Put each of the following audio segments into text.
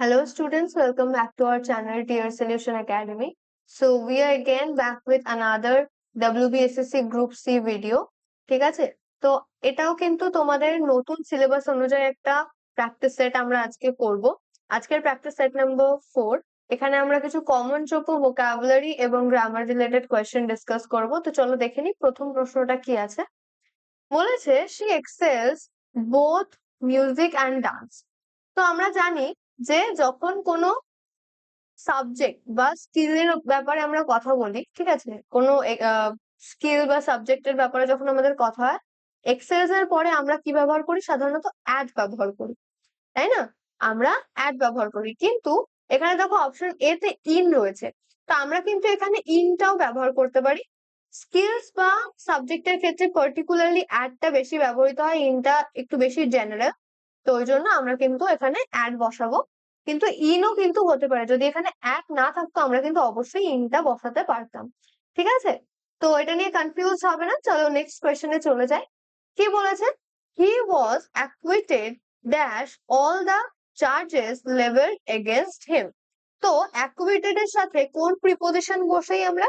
Hello students, welcome back to our channel Tier Solution Academy. So we are again back with another WBSSC Group C video. ঠিক আছে? তো এটাও কিন্তু তোমাদের নতুন সিলেবাস অনুযায়ী একটা প্র্যাকটিস সেট আমরা আজকে করব। আজকের প্র্যাকটিস সেট নাম্বার ফোর এখানে আমরা কিছু কমন যোগ্য ভোকাবুলারি এবং গ্রামার রিলেটেড কোয়েশ্চেন ডিসকাস করব। তো চলো দেখে নিই প্রথম প্রশ্নটা কি আছে। বলেছে she excels both music and dance তো আমরা জানি যে যখন কোনো সাবজেক্ট বা স্কিলের ব্যাপারে আমরা কথা বলি, ঠিক আছে? কোনো স্কিল বা সাবজেক্টের ব্যাপারে যখন আমাদের কথা হয় এক্সেলস এর পরে আমরা কি ব্যবহার করি? সাধারণত অ্যাড ব্যবহার করি, তাই না? আমরা অ্যাড ব্যবহার করি। কিন্তু এখানে দেখো অপশন এ তে ইন রয়েছে। তো আমরা কিন্তু এখানে ইনটাও ব্যবহার করতে পারি। স্কিলস বা সাবজেক্টের ক্ষেত্রে পার্টিকুলারলি অ্যাডটা বেশি ব্যবহৃত হয় ইনটা একটু বেশি জেনারেল তো ওই জন্য আমরা কিন্তু এখানে অ্যাড বসাবো। কিন্তু ইনও কিন্তু হতে পারে। যদি এখানে অ্যাড না থাকতো, আমরা কিন্তু অবশ্যই ইনটা বসাতে পারতাম। ঠিক আছে? তো এটা নিয়ে কনফিউজ হবে না। চলো নেক্সট কোয়েশ্চেনে চলে যাই। কি বলেছে? He was acquitted dash all the charges level against him তো অ্যাকুইটেড এর সাথে কোন প্রিপোজিশন বসেই আমরা?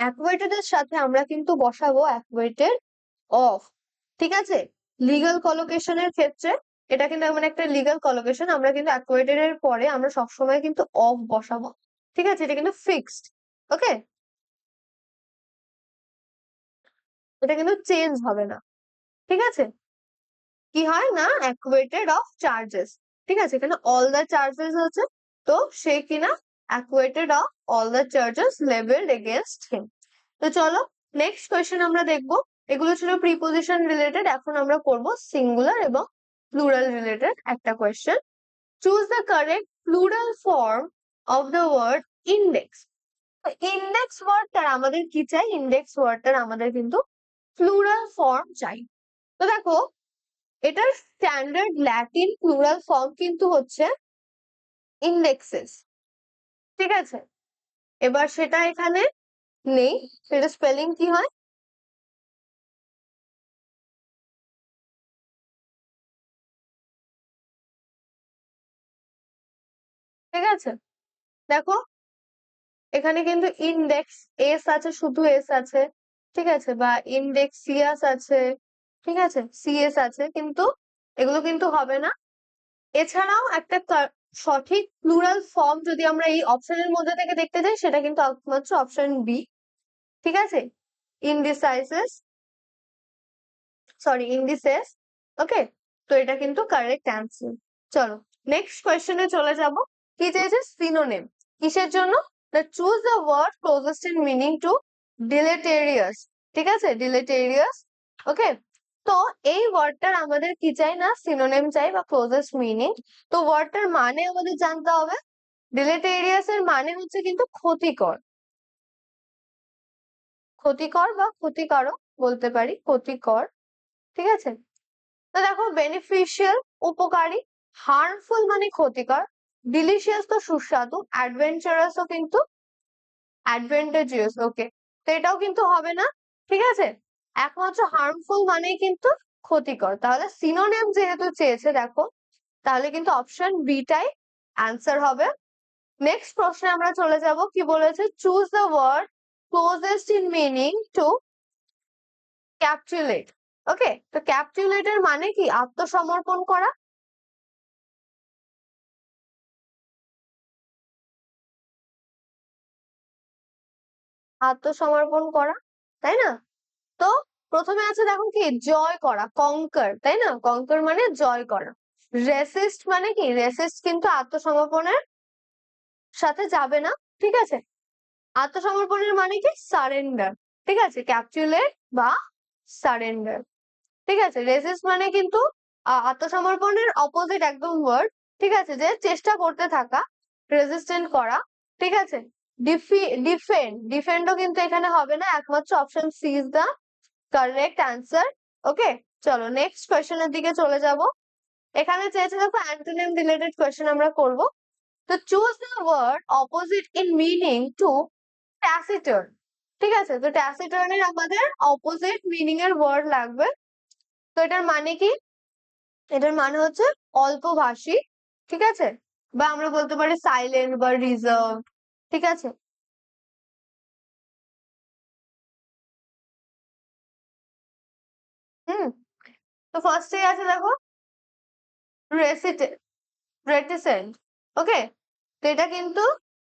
অ্যাকুইটেড এর সাথে আমরা কিন্তু বসাবো অ্যাকুইটেড অফ ঠিক আছে? লিগাল কলোকেশনের ক্ষেত্রে এটা কিন্তু এমন একটা লিগাল কলোকেশন আমরা কিন্তু অ্যাকুয়েটেড এর পরে আমরা সবসময় কিন্তু অফ বসাবো। ঠিক আছে? এটা কিন্তু ফিক্সড ওকে এটা কিন্তু চেঞ্জ হবে না। ঠিক আছে? কি হয় না? অ্যাকুয়েটেড অফ চার্জেস ঠিক আছে? এখানে অল দ্য চার্জেস আছে, তো সে কিনা acquitted of all the charges levelled against him তো চলো নেক্সট কোয়েশ্চেন আমরা দেখব। এগুলো ছিল প্রিপোজিশন রিলেটেড এখন আমরা করব সিঙ্গুলার এবং প্লুরাল রিলেটেড একটা question choose the correct plural form of the word index index ওয়ার্ডটার আমাদের কি চাই? ইন্ডেক্স ওয়ার্ডটার আমাদের কিন্তু প্লুরাল ফর্ম চাই। তো দেখো, এটার স্ট্যান্ডার্ড ল্যাটিন প্লুরাল ফর্ম কিন্তু হচ্ছে ইন্ডেক্সেস ঠিক আছে? এবার সেটা এখানে নেই। সেটা স্পেলিং কি হয়? ঠিক আছে? দেখো। এখানে কিন্তু ইন্ডেক্স এস আছে, শুধু এস আছে, ঠিক আছে? বা ইন্ডেক্স সিএস আছে, ঠিক আছে? সিএস আছে, কিন্তু এগুলো কিন্তু হবে না। এছাড়াও একটা সঠিক প্লুরাল ফর্ম যদি আমরা এই অপশনের মধ্যে থেকে দেখতে যাই, সেটা কিন্তু একমাত্র অপশন বি ঠিক আছে? ইনডিসাইসেস সরি ইনডিসেস ওকে তো এটা কিন্তু কারেক্ট অ্যান্সার চলো নেক্সট কোয়েশ্চেনে চলে যাব। কি চেয়েছে সিনোনেম কিসের জন্য? Choose the word closest in meaning to deleterious ঠিক আছে? ডিলেটেরিয়াস ওকে তো এই ওয়ার্ডটার আমাদের কি চাই না? সিনোনেম চাই বা ক্লোজেস্ট মিনিং তো ওয়ার্ডটার মানে আমাদের জানতে হবে। ডিলেটেরিয়াস এর মানে হচ্ছে কিন্তু ক্ষতিকর। ক্ষতিকর বা ক্ষতিকারক বলতে পারি। ক্ষতিকর। ঠিক আছে? তো দেখো বেনিফিশিয়াল উপকারী হার্মফুল মানে ক্ষতিকর। ডিলিশিয়াস তো সুস্বাদু অ্যাডভেঞ্চারাসও কিন্তু অ্যাডভেন্টেজিয়াস ওকে তো এটাও কিন্তু হবে না, ঠিক আছে? একমাত্র হার্মফুল মানেই কিন্তু ক্ষতিকর। তাহলে সিনোনেম যেহেতু চেয়েছে, দেখো, তাহলে কিন্তু অপশন বিটাই অ্যান্সার হবে। নেক্সট প্রশ্নে আমরা চলে যাব, কি বলেছে? Choose the word closest in meaning to capitulate okay তো ক্যাপচুলেটের মানে কি? আত্মসমর্পণ করা আত্মসমর্পণ করা, তাই না? তো প্রথমে আছে দেখো কি, জয় করা কঙ্কার তাই না? কঙ্কার মানে জয় করা। রেসিস্ট মানে কি? রেসিস্ট কিন্তু আত্মসমর্পণের সাথে যাবে না, ঠিক আছে? আত্মসমর্পণের মানে কি? সারেন্ডার ঠিক আছে? ক্যাপচুলেট বা সারেন্ডার ঠিক আছে? রেসিস্ট মানে কিন্তু আত্মসমর্পণের অপোজিট একদম ওয়ার্ড ঠিক আছে? যে চেষ্টা করতে থাকা রেজিস্ট্যান্ট করা, ঠিক আছে? ডিফেন্ড ডিফেন্ডও কিন্তু এখানে হবে না, একমাত্র option C is the correct answer okay চলো নেক্সট কোয়েশ্চেনের দিকে চলে যাব। এখানে চেয়েছে দেখো অ্যান্টোনিম রিলেটেড কোয়েশ্চেন আমরা করব। তো choose the word opposite in meaning to taciturn ঠিক আছে? তো ট্যাসিটার্নের আমাদের অপোজিট মিনিং এর ওয়ার্ড লাগবে। তো এটার মানে কি? এটার মানে হচ্ছে অল্পভাষী, ঠিক আছে? বা আমরা বলতে পারি সাইলেন্ট বা রিজার্ভ ঠিক আছে? হুম, তো ফার্স্টে আছে দেখো ওকে তো এটা কিন্তু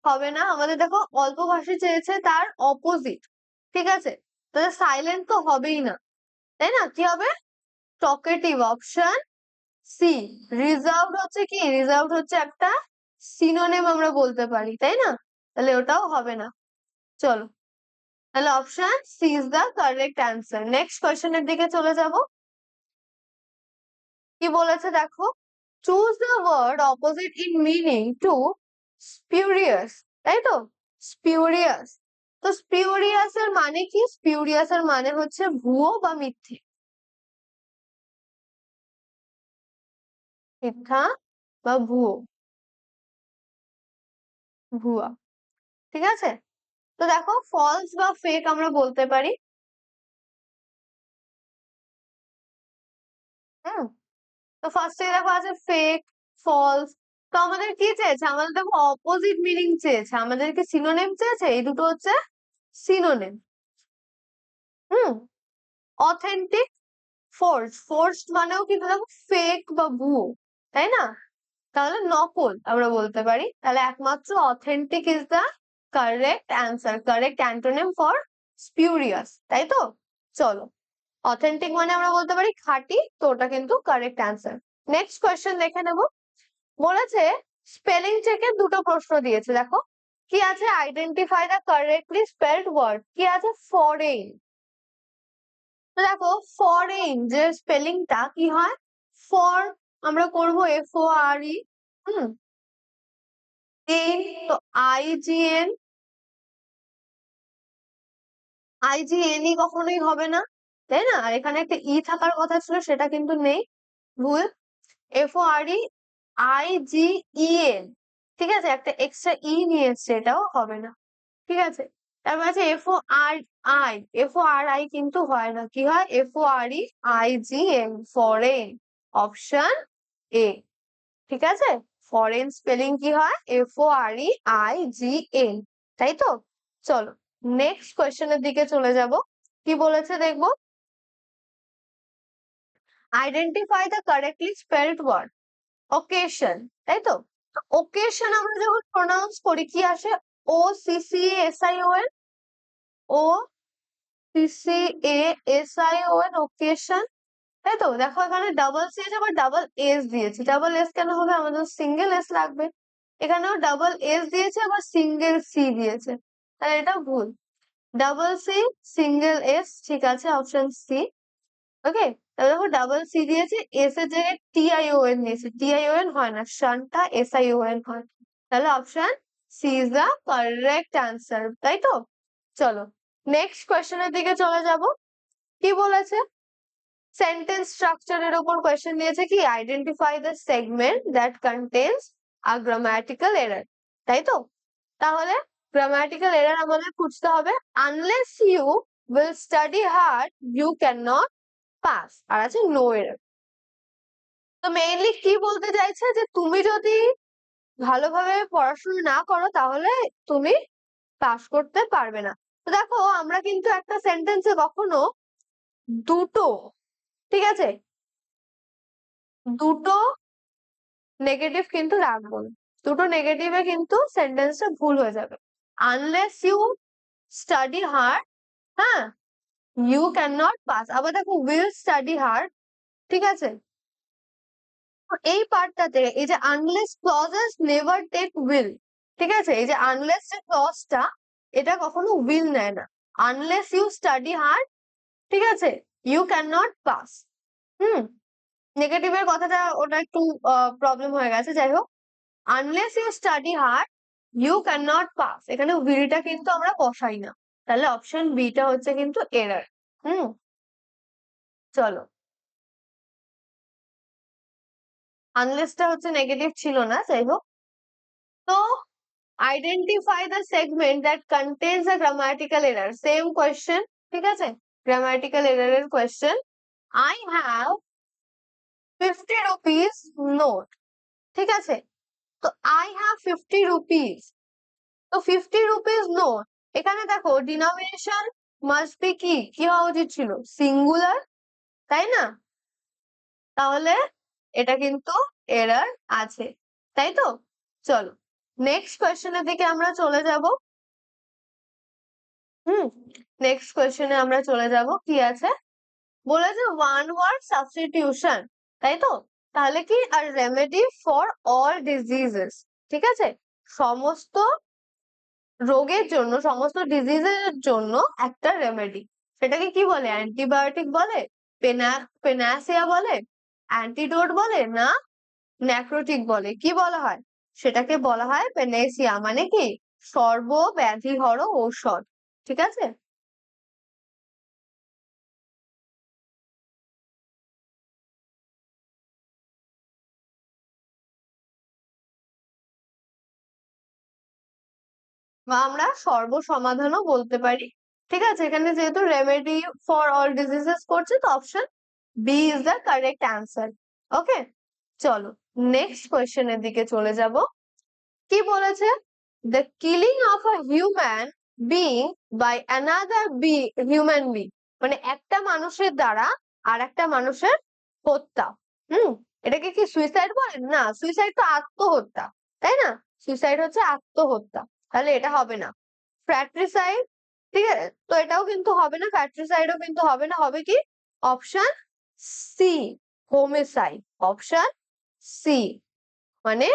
হবে না, আমাদের দেখো অল্প ভাষী চেয়েছে তার অপোজিট ঠিক আছে? তাহলে সাইলেন্ট তো হবেই না, তাই না? কি হবে? টকেটিভ অপশন সি রিজার্ভ হচ্ছে কি? রিজার্ভড হচ্ছে একটা সিনোনেম আমরা বলতে পারি, তাই না? তাহলে ওটাও হবে না। চলো। তাহলে option C is the correct answer next কোয়েশ্চেনের দিকে চলে যাব। কি বলেছে দেখো? Choose the word opposite in meaning to spurious তাই তো? স্পিউরিয়াস তো স্পিউরিয়াস এর মানে কি? স্পিউরিয়াস এর মানে হচ্ছে ভুয়ো বা মিথ্যে। মিথ্যা বা ভুয়ো। ভুয়া। ঠিক আছে? তো দেখো ফলস বা ফেক আমরা বলতে পারি। হুম, তো ফার্স্টে দেখো আছে ফেক ফলস তো আমাদের কি চেয়েছে? আমাদের দেখো অপোজিট মিনিং চেয়েছে। আমাদেরকে সিনোনেম চেয়েছে? এই দুটো হচ্ছে সিনোনেম হুম অথেন্টিক ফোর্স ফোর্স মানেও কিন্তু দেখো ফেক বা ভুয়ো তাই না? তাহলে নকল আমরা বলতে পারি। তাহলে একমাত্র authentic is the correct answer correct antonym for spurious তাই তো? চলো অথেন্টিক মানে আমরা বলতে পারি খাঁটি, তো ওটা কিন্তু কারেক্ট অ্যান্সার নেক্সট কোয়েশ্চেন দেখে নেব। বলেছে স্পেলিং চেকে দুটো প্রশ্ন দিয়েছে, দেখো। কি আছে identify the correctly spelled word কি আছে ফরেন দেখো ফরেন যে স্পেলিংটা কি হয়? ফর আমরা করব F O R E hmm? N তো I G N? I G N E কখনোই হবে না, তাই না? আর এখানে একটা ই থাকার কথা ছিল, সেটা কিন্তু নেই, ভুল। F O R E, I G E N, ঠিক আছে? একটা এক্সট্রা ই নিয়ে এসছে, এটাও হবে না, ঠিক আছে? তারপর আছে F O R I, F O R I কিন্তু হয় না, কি হয়? F O R E, I G N foreign option A ঠিক আছে? ফরেন স্পেলিং কি হয়? F O R E I G N তাই তো চলো নেক্সট কোয়েশ্চেনের দিকে চলে যাব। কি বলেছে দেখব? Identify the correctly spelled word occasion তাই তো ওকেশন আমরা যখন প্রোনাউন্স করি, কি আসে? O C S I O N O C A S I O N occasion তাই তো? দেখো, এখানে ডাবল সি আছে, আবার ডাবল এস দিয়েছে। ডাবল এস কেন হবে? আমাদের সিঙ্গেল এস লাগবে। এখানেও ডাবল এস দিয়েছে, আবার সিঙ্গেল সি দিয়েছে। তাহলে এটা ভুল। ডাবল সি সিঙ্গেল এস ঠিক আছে অপশন সি ওকে তাহলে দেখো ডাবল সি দিয়েছে এস এর জায়গায় ও এন দিয়েছে। টি আই ও এন হয় না শানটা এস আই ও এন হয়। তাহলে option C is the correct answer তাই তো? চলো নেক্সট কোয়েশ্চেনের দিকে চলে যাব। কি বলেছে? সেন্টেন্স স্ট্রাকচারের উপর কোয়েশ্চেন দিয়েছে কি? Identify the segment that contains a grammatical error তাই তো? তাহলে গ্রামাটিক্যাল এরর আমাদের খুঁজতে হবে। Unless you will study hard you can not pass আর আছে নো এরর তো মেইনলি কি বলতে চাইছে? যে তুমি যদি ভালোভাবে পড়াশোনা না করো, তাহলে তুমি পাস করতে পারবে না। তো দেখো, আমরা কিন্তু একটা সেন্টেন্সে কখনো দুটো ঠিক আছে? দুটো নেগেটিভ কিন্তু রাখব না। দুটো নেগেটিভে কিন্তু সেন্টেন্সটা ভুল হয়ে যাবে। আনলেস ইউ স্টাডি হার্ড হ্যাঁ? ইউ ক্যান নট পাস আবার দেখো উইল স্টাডি হার্ড ঠিক আছে? এই পার্টটাতে এই যে unless clauses never take will ঠিক আছে? এই যে আনলেস যে ক্লজটা এটা কখনো উইল নেয় না। আনলেস ইউ স্টাডি হার্ড ঠিক আছে? You can not pass hmm নেগেটিভের কথাটা ওটা একটু প্রবলেম হয়ে গেছে, যাই হোক। Unless you study hard you can not pass এখানে উইলটা কিন্তু আমরা বসাই না। তাহলে অপশন বিটা হচ্ছে কিন্তু এরার হুম। চলো। আনলেসটা হচ্ছে নেগেটিভ ছিল না, যাই হোক। তো identify the segment that contains a grammatical error same question ঠিক আছে? Grammatical এরারের question I have fifty rupees note ঠিক আছে? তো আই হ্যাভ ফিফটি রুপিস তো ফিফটি রুপিস নোট এখানে দেখো ডিনোমিনেশন মাস্ট বি কি কি হওয়া উচিত ছিল? সিঙ্গুলার তাই না? তাহলে এটা কিন্তু এরার আছে, তাই তো? চলো নেক্সট কোয়েশ্চেনের দিকে আমরা চলে যাব। হুম নেক্সট কোয়েশ্চেনে আমরা চলে যাব। কি আছে? বলেছে ওয়ান ওয়ার্ড সাবস্টিটিউশন তাই তো? তাহলে কি? আর রেমেডি ফর অল ডিজিজেস ঠিক আছে? সমস্ত রোগের জন্য, সমস্ত ডিজিজের জন্য একটা রেমেডি সেটাকে কি বলে? অ্যান্টিবায়োটিক বলে? পেনা পেনাসিয়া বলে? অ্যান্টিডোট বলে? না ন্যাক্রোটিক বলে? কি বলা হয়? সেটাকে বলা হয় পেনেসিয়া মানে কি? সর্বব্যাধি হর ঔষধ। ঠিক আছে? বা আমরা সর্বসমাধানও বলতে পারি। ঠিক আছে? এখানে যেহেতু রেমেডি ফর অল ডিজিজেস করছে, তো option B is the correct answer okay চলো নেক্সট কোয়েশ্চেনের দিকে চলে যাব। কি বলেছে? The killing of a human being by another be human being মানে একটা মানুষের দ্বারা আর একটা মানুষের হত্যা। হুম? এটাকে কি সুইসাইড বলেন না সুইসাইড তো আত্মহত্যা। তাই না? সুইসাইড হচ্ছে আত্মহত্যা। তাহলে এটা হবে না। ফ্র্যাট্রিসাইড ঠিক আছে? তো এটাও কিন্তু হবে না ফ্র্যাট্রিসাইডও কিন্তু হবে না। হবে কি? Option C homicide option C মানে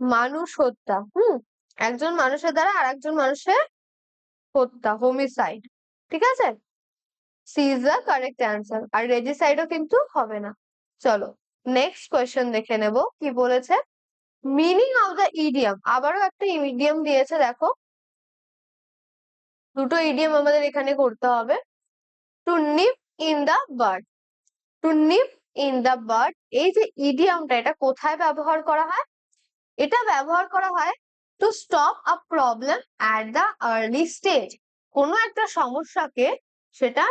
মানুষ হত্যা। হুম? একজন মানুষের দ্বারা আর একজন মানুষের হত্যা হোমিসাইড ঠিক আছে? C is the correct answer আর রেজিসাইডও কিন্তু হবে না। চলো নেক্সট কোয়েশ্চেন দেখে নেব। কি বলেছে? মিনিং অফ দ্য ইডিয়াম আবারও একটা ইডিয়াম দিয়েছে, দেখো। দুটো ইডিয়াম আমাদের এখানে করতে হবে। To nip in the bird to nip in the bird এই যে ইডিয়ামটা এটা কোথায় ব্যবহার করা হয়? এটা ব্যবহার করা হয় to stop a problem at the early stage কোনো একটা সমস্যাকে সেটা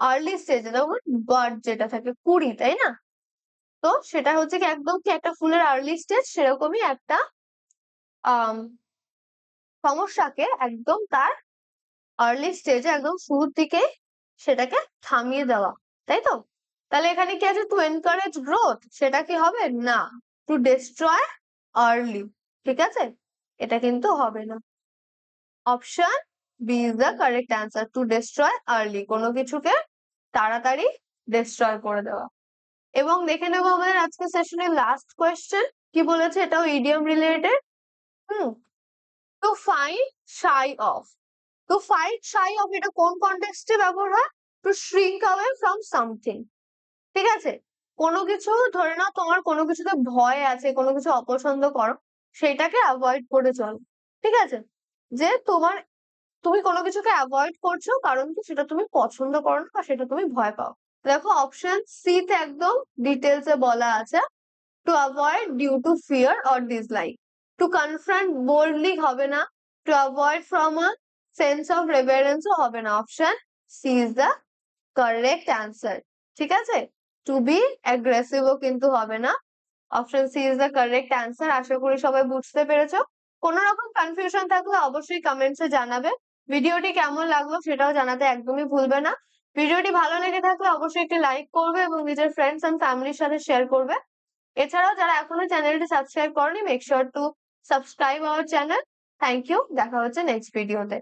আর্লি স্টেজে যেমন বার্ড যেটা থাকে, কুড়ি, তাই না? তো সেটা হচ্ছে কি একদম কি একটা ফুলের আর্লি স্টেজ সেরকমই একটা সমস্যাকে একদম তার আর্লি স্টেজে একদম শুরুর দিকে সেটাকে থামিয়ে দেওয়া, তাই তো? তাহলে এখানে কি আছে? টু এনকারেজ গ্রোথ সেটা কি হবে? না টু ডিস্ট্রয় আর্লি ঠিক আছে? এটা কিন্তু হবে না। Option B is the correct answer to destroy early কোনো কিছুকে তাড়াতাড়ি ডিস্ট্রয় করে দেওয়া। এবং দেখে নেব আমাদের আজকে সেশনের লাস্ট কোয়েশ্চেন কি বলেছে? এটাও idiom related hmm to find shy of to fight shy of এটা কোন কনটেক্সটে ব্যবহার হয়? To shrink away from something ঠিক আছে? কোনো কিছু, ধরে নাও তোমার কোনো কিছুতে ভয় আছে, কোনো কিছু অপছন্দ করো সেটাকে অ্যাভয়েড করে চলো, ঠিক আছে? যে তোমার, তুমি কোনো কিছুকে অ্যাভয়েড করছ কারণ কি সেটা তুমি পছন্দ করো না বা সেটা তুমি ভয় পাও। দেখো অপশন সি তে একদম ডিটেলস এ বলা আছে to avoid due to fear or dislike to confront boldly হবে না to avoid from a sense of রেভারেন্সও হবে না। Option C is the correct answer ঠিক আছে? টু বি অ্যাগ্রেসিভও কিন্তু হবে না। Option C is the correct answer আশা করি সবাই বুঝতে পেরেছ। কোনো রকম কনফিউশন থাকলে অবশ্যই কমেন্টসে জানাবে। ভিডিওটি কেমন লাগল সেটাও জানাতে একদমই ভুলবে না। ভিডিওটি ভালো লেগে থাকলে অবশ্যই একটি লাইক করবে এবং নিজের ফ্রেন্ডস এন্ড ফ্যামিলির সাথে শেয়ার করবে। এছাড়াও যারা এখনও চ্যানেলটি সাবস্ক্রাইব করেনি make sure to subscribe our channel thank you দেখা হচ্ছে নেক্সট ভিডিওতে